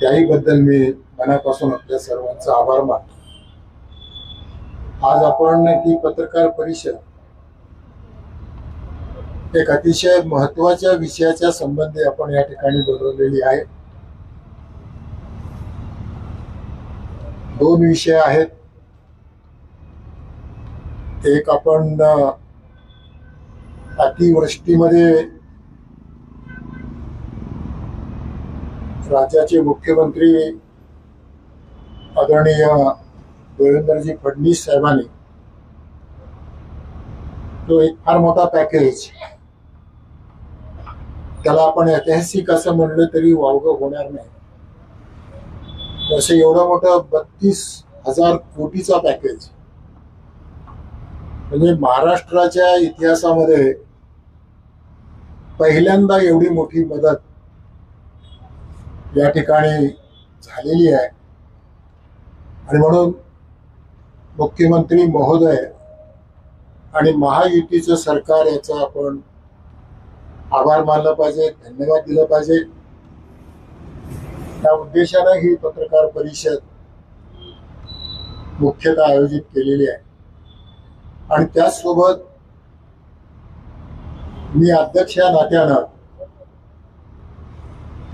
त्याही बद्दल मी मनापासून आपल्या सर्वांचा आभार मानतो. आज आपण ही पत्रकार परिषद एक अतिशय महत्त्वाच्या विषयाच्या संबंधी आपण या ठिकाणी बोलवलेली आहे. दोन विषय आहेत. एक आपण अतिवृष्टीमध्ये राज्याचे मुख्यमंत्री आदरणीय देवेंद्रजी फडणवीस साहेबांनी तो एक फार मोठा पॅकेज त्याला आपण ऐतिहासिक असं म्हणलं तरी वावगं होणार नाही. असं एवढं मोठं बत्तीस हजार कोटीचा पॅकेज म्हणजे महाराष्ट्राच्या इतिहासामध्ये पहिल्यांदा एवढी मोठी मदत या ठिकाणी झालेली आहे. आणि म्हणून मुख्यमंत्री महोदय आणि महायुतीचं सरकार याचा आपण आभार मानला पाहिजे धन्यवाद दिला पाहिजे. त्या उद्देशानं ही पत्रकार परिषद मुख्यतः आयोजित केलेली आहे. आणि त्याचसोबत मी अध्यक्ष या नात्यानं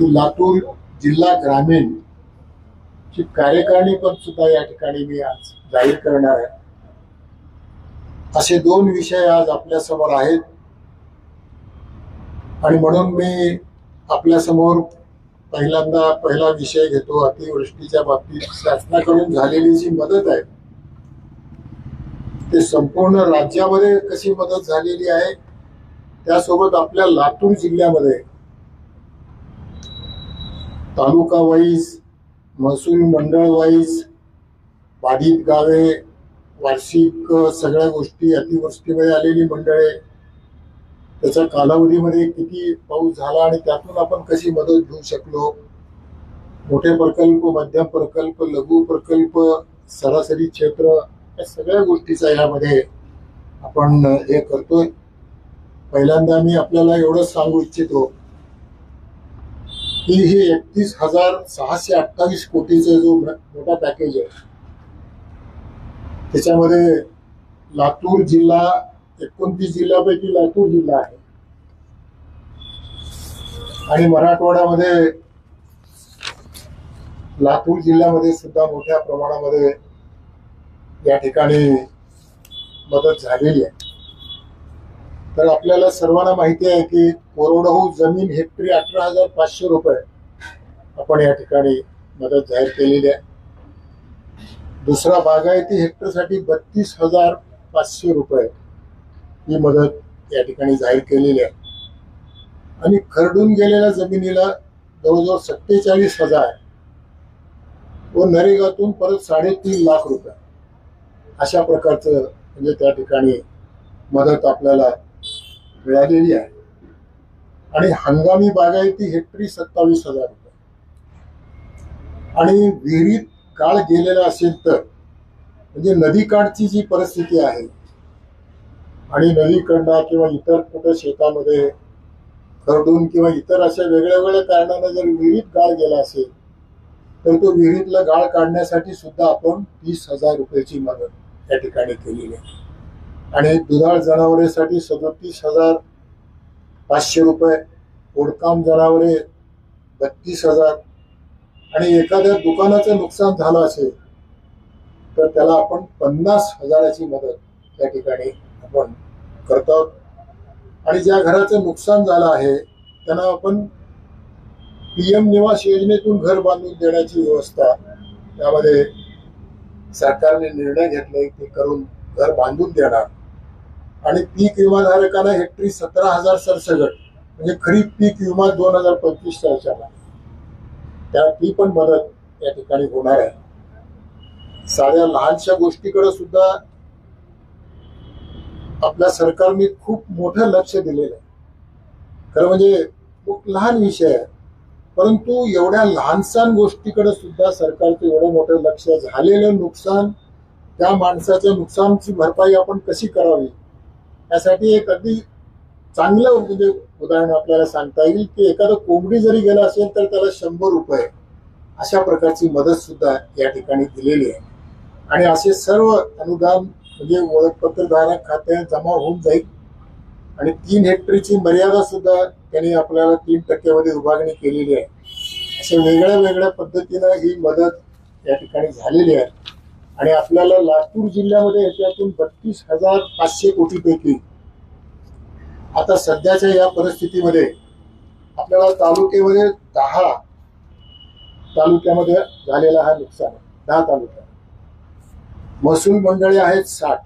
लातूर जिल्हा ग्रामीण ची कार्यकारिणी पण सुद्धा या ठिकाणी मी आज जाहीर करणार आहे. असे दोन विषय आज आपल्यासमोर आहेत. आणि म्हणून मी आपल्यासमोर पहिल्यांदा पहिला विषय घेतो. अतिवृष्टीच्या बाबतीत शासनाकडून झालेली जी मदत आहे ते संपूर्ण राज्यामध्ये कशी मदत झालेली आहे त्यासोबत आपल्या लातूर जिल्ह्यामध्ये तालुका वाईज महसूल मंडळ वाईज बाधित गावे वार्षिक सगळ्या गोष्टी अतिवृष्टीमध्ये आलेली मंडळे त्याच्या कालावधीमध्ये किती पाऊस झाला आणि त्यातून आपण कशी मदत घेऊ शकलो? मोठे प्रकल्प मध्यम प्रकल्प लघु प्रकल्प सरासरी क्षेत्र या सगळ्या गोष्टीचा यामध्ये आपण हे करतोय. पहिल्यांदा मी आपल्याला एवढंच सांगू इच्छितो की हे एकतीस हजार सहाशे अठ्ठावीस कोटीचा जो मोठा पॅकेज आहे. त्याच्यामध्ये लातूर जिल्हा एकोणतीस जिल्ह्यापैकी लातूर जिल्हा आहे. आणि मराठवाड्यामध्ये लातूर जिल्ह्यामध्ये सुद्धा मोठ्या प्रमाणामध्ये या ठिकाणी मदत झालेली आहे. तर आपल्याला सर्वांना माहिती आहे की कोरडहू जमीन हेक्टरी अठरा हजार पाचशे रुपये आपण या ठिकाणी मदत जाहीर केलेली आहे. दुसरा बागायती हेक्टरसाठी बत्तीस हजार पाचशे रुपये ही मदत या ठिकाणी जाहीर केलेली आहे. आणि खरडून गेलेल्या जमिनीला जवळजवळ सत्तेचाळीस हजार व नरेगातून परत साडेतीन लाख रुपये अशा प्रकारचं म्हणजे त्या ठिकाणी मदत आपल्याला मिळालेली आहे. आणि हंगामी बागायती हेक्टरी सत्तावीस हजार रुपये. आणि विहिरीत काळ गेलेला असेल तर म्हणजे नदीकाठची जी परिस्थिती आहे आणि नदीकडनं किंवा इतर कुठं शेतामध्ये खरडून किंवा इतर अशा वेगळ्या वेगळ्या कारणानं जर विहिरीत गाळ गेला असेल तर तो विहिरीतला गाळ काढण्यासाठी सुद्धा आपण तीस हजार रुपयाची मदत या ठिकाणी केलेली आहे. आणि दुधाळ जनावरेसाठी सदतीस हजार पाचशे रुपये ओडकाम जनावरे बत्तीस हजार. आणि एखाद्या दुकानाचं नुकसान झालं असेल तर त्याला आपण पन्नास हजाराची मदत या ठिकाणी आपण करतो आणि ज्या घराचं नुकसान झालं आहे त्यांना आपण पीएम निवास योजनेतून घर बांधून देण्याची व्यवस्था त्यामध्ये सरकारने निर्णय घेतलाय की करून घर बांधून देणार. आणि पीक विमाधारकांना हेक्टरी सतरा हजार सरसगट म्हणजे खरीप पीक विमा दोन हजार पंचवीस सालच्या त्या ती पण मदत या ठिकाणी होणार आहे. साध्या लहानशा गोष्टीकडे सुद्धा आपल्या सरकारने खूप मोठं लक्ष दिलेलं आहे. खरं म्हणजे खूप लहान विषय आहे. परंतु एवढ्या लहानसान गोष्टीकडे सुद्धा सरकारचं एवढं मोठं लक्ष झालेलं नुकसान त्या माणसाच्या नुकसानची भरपाई आपण कशी करावी? यासाठी एक अगदी चांगलं म्हणजे उदाहरण आपल्याला सांगता येईल की एखादं कोंबडी जरी गेला असेल तर त्याला शंभर रुपये अशा प्रकारची मदत सुद्धा या ठिकाणी दिलेली आहे. आणि असे सर्व अनुदान म्हणजे ओळखपत्रधारक खात्यात जमा होऊन जाईल. आणि तीन हेक्टरची मर्यादा सुद्धा त्यांनी आपल्याला तीन टक्क्यामध्ये विभागणी केलेली आहे. अशा वेगळ्या वेगळ्या पद्धतीनं ही मदत या ठिकाणी झालेली आहे. आणि आपल्याला लातूर जिल्ह्यामध्ये याच्यातून बत्तीस हजार पाचशे कोटीपैकी आता सध्याच्या या परिस्थितीमध्ये आपल्याला तालुक्यामध्ये दहा तालुक्यामध्ये झालेला हा नुकसान आहे. दहा तालुक्या महसूल मंडळे आहेत साठ.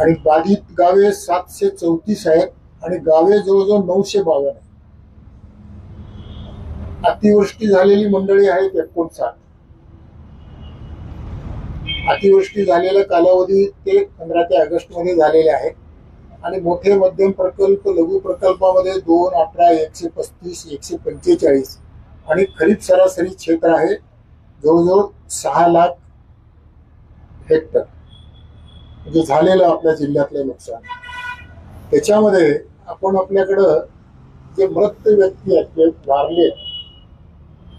आणि बाधित गावे सातशे चौतीस आहेत आणि गावे जवळजवळ नऊशे बावन्न आहेत. अतिवृष्टी झालेली मंडळी आहेत एकोणसाठ. अतिवृष्टी झालेला कालावधी ते पंधरा ते ऑगस्टमध्ये झालेले आहे. आणि मोठे मध्यम प्रकल्प लघु प्रकल्पामध्ये दोन अठरा एकशे पस्तीस एकशे पंचेचाळीस आणि खरीप सरासरी क्षेत्र आहे जवळजवळ सहा लाख हेक्टर. म्हणजे झालेलं आपल्या जिल्ह्यातलं नुकसान. त्याच्यामध्ये आपण आपल्याकडं जे मृत व्यक्ती आहेत जे वारले आहेत,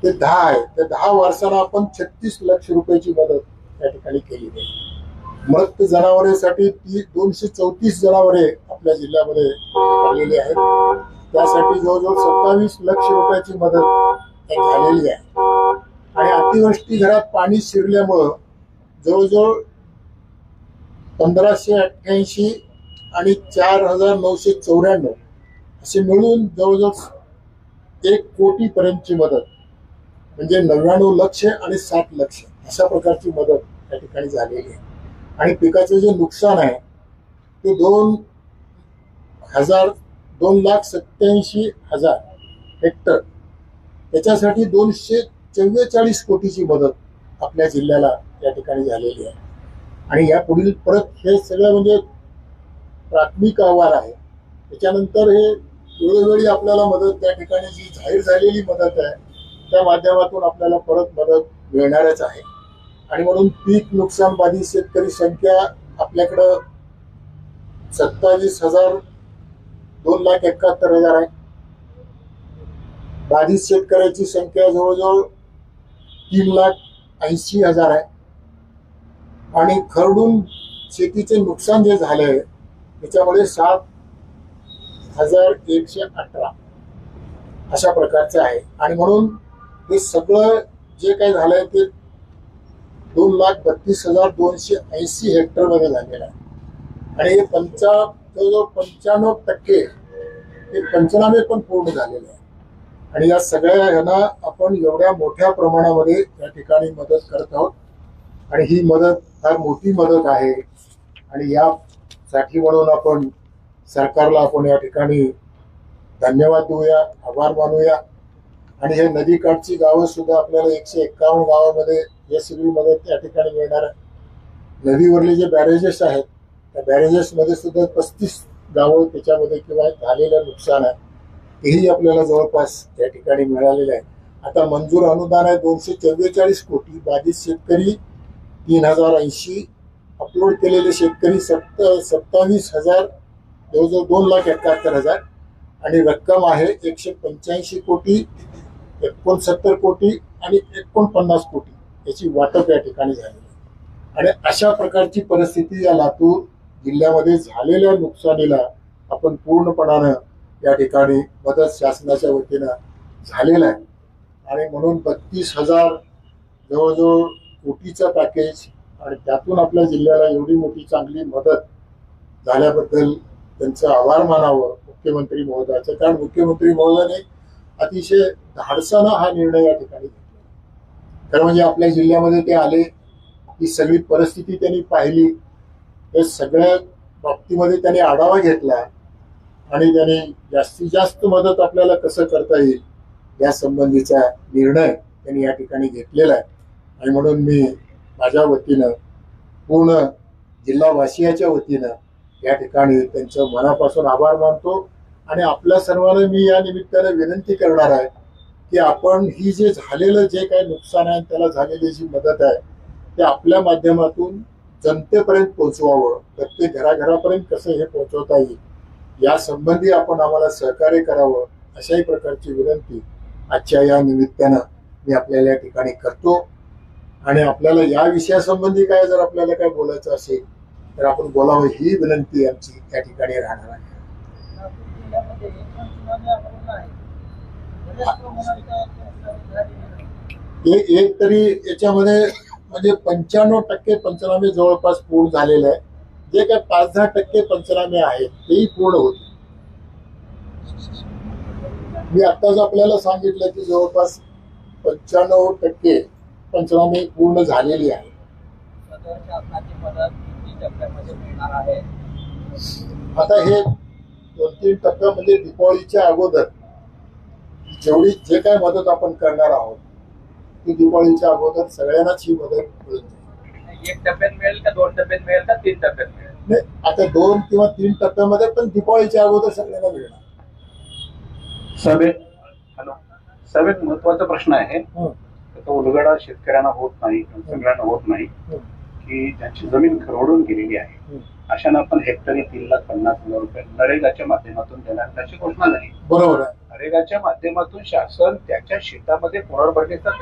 ते दहा आहे त्या दहा वर्षांना आपण छत्तीस लक्ष रुपयाची मदत त्या ठिकाणी केली आहे. मृत जनावरांसाठी ती दोनशे चौतीस जनावरे आपल्या जिल्ह्यामध्ये पडलेली आहेत. त्यासाठी जवळजवळ सत्तावीस लक्ष रुपयाची मदत झालेली आहे. आणि अतिवृष्टी घरात पाणी शिरल्यामुळं जवळजवळ पंधराशे अठ्ठ्याऐंशी आणि चार हजार नऊशे चौऱ्याण्णव असे मिळून जवळजवळ एक कोटीपर्यंतची मदत. म्हणजे नव्याण्णव लक्ष आणि सात लक्ष. अशा प्रकारची मदत त्या ठिकाणी झालेली आहे. आणि पिकाचं जे नुकसान आहे ते दोन हजार दोन लाख सत्याऐंशी हजार हेक्टर त्याच्यासाठी दोनशे चव्वेचाळीस कोटीची मदत आपल्या जिल्ह्याला या ठिकाणी झालेली आहे. आणि या पुढील परत हे सगळं म्हणजे प्राथमिक अहवाल आहे. त्याच्यानंतर हे वेळोवेळी आपल्याला मदत त्या ठिकाणी जी जाहीर झालेली मदत आहे त्या माध्यमातून आपल्याला परत मदत मिळणारच आहे. आणि म्हणून पीक नुकसान बाधित शेतकरी संख्या आपल्याकडं सत्तावीस हजार दोन लाख एकाहत्तर हजार आहे. बाधित शेतकऱ्याची संख्या जवळजवळ तीन लाख ऐंशी हजार आहे. आणि खरडून शेतीचे नुकसान जे झाले आहे त्याच्यामुळे सात हजार एकशे अठरा अशा प्रकारचे आहे. आणि म्हणून हे सगळं जे काही झालंय ते दोन लाख बत्तीस हजार दोनशे ऐंशी हेक्टरमध्ये झालेलं आहे. आणि हे पंचा जवळजवळ पंच्याण्णव टक्के हे पंचनामे पण पूर्ण झालेले आहे आणि या सगळ्या ह्यांना आपण एवढ्या मोठ्या प्रमाणामध्ये या ठिकाणी मदत करत आहोत. आणि ही मदत फार मोठी मदत आहे. आणि यासाठी म्हणून आपण सरकारला आपण या ठिकाणी धन्यवाद देऊया आभार मानूया. आणि हे नदीकाठची गावं सुद्धा आपल्याला एकशे एक्कावन्न गावामध्ये एसमध्ये मदत ठिकाणी मिळणार आहे नदीवरले जे बॅरेजेस आहेत त्या बॅरेजेसमध्ये सुद्धा पस्तीस गावं त्याच्यामध्ये किंवा झालेलं नुकसान आहे. तेही आपल्याला जवळपास या ठिकाणी मिळालेलं आहे आता मंजूर अनुदान आहे दोनशे चव्वेचाळीस कोटी. बाधित शेतकरी तीन हजार ऐंशी. अपलोड केलेले शेतकरी सत्त सत्तावीस हजार जवळजवळ दोन लाख एकाहत्तर हजार. आणि रक्कम आहे एकशे पंच्याऐंशी कोटी. एकोणसत्तर कोटी आणि एकोणपन्नास कोटी याची वाटप या ठिकाणी झालेली आहे. आणि अशा प्रकारची परिस्थिती या लातूर जिल्ह्यामध्ये झालेल्या नुकसानीला आपण पूर्णपणानं या ठिकाणी मदत शासनाच्या वतीनं झालेलं आहे. आणि म्हणून बत्तीस हजार जवळजवळ कोटीचं पॅकेज आणि त्यातून आपल्या जिल्ह्याला एवढी मोठी चांगली मदत झाल्याबद्दल त्यांचं आभार मानावं मुख्यमंत्री महोदयाचं. कारण मुख्यमंत्री महोदयाने अतिशय धाडसानं हा निर्णय या ठिकाणी घेतला. खरं म्हणजे आपल्या जिल्ह्यामध्ये ते आले ही सगळी परिस्थिती त्यांनी पाहिली या सगळ्या बाबतीमध्ये त्यांनी आढावा घेतला आणि त्याने जास्तीत जास्त मदत आपल्याला कसं करता येईल या संबंधीचा निर्णय त्यांनी या ठिकाणी घेतलेला आहे. आणि म्हणून मी माझ्या वतीनं पूर्ण जिल्हावासियाच्या वतीनं या ठिकाणी त्यांचं मनापासून आभार मानतो. आणि आपल्या सर्वांना मी या निमित्ताने विनंती करणार आहे की आपण ही जे झालेलं जे काही नुकसान आहे त्याला झालेली जी मदत आहे ते आपल्या माध्यमातून जनतेपर्यंत पोहोचवावं प्रत्येक घराघरापर्यंत कसं हे पोहोचवता येईल या संबंधी आपण आम्हाला सहकार्य करावं अशाही प्रकारची विनंती आजच्या या निमित्तानं मी आपल्याला या ठिकाणी करतो. आणि आपल्याला या विषयासंबंधी काय जर आपल्याला काय बोलायचं असेल तर आपण बोलावं ही विनंती आमची या ठिकाणी राहणार आहे. जिल्ह्यामध्ये पंचनामे आहे. हे एक तरी याच्यामध्ये म्हणजे पंच्याण्णव टक्के पंचनामे जवळपास पूर्ण झालेले आहे. जे काही पाच दहा टक्के पंचनामे आहेत तेही पूर्ण होते मी आत्ताच आपल्याला सांगितलं की जवळपास पंच्याण्णव टक्के पंचनामे पूर्ण झालेली आहे? आता हे दोन तीन टप्प्या म्हणजे दिवाळीच्या अगोदर. जेवढी जे काय मदत आपण करणार आहोत ती दिवाळीच्या अगोदर सगळ्यांनाच ही मदत मिळून जाईल एक टप्प्यात मिळेल का दोन टप्प्यात मिळेल का तीन टप्प्यात मिळेल? नाही आता दोन किंवा तीन टप्प्यामध्ये पण दिवाळीच्या अगोदर सगळ्यांना मिळणार. सभेत हॅलो. सभेत महत्त्वाचा प्रश्न आहे. हं, त्याचा उलगडा शेतकऱ्यांना होत नाही सगळ्यांना होत नाही. हं, की ज्यांची जमीन खरवडून गेलेली आहे. अशांना आपण हेक्टरी तीन लाख पन्नास हजार रुपये नरेगाच्या माध्यमातून देणार. त्याची घोषणा झाली. बरोबर आहे. नरेगाच्या माध्यमातून शासन त्याच्या शेतामध्ये पुनर्भरणीचं काम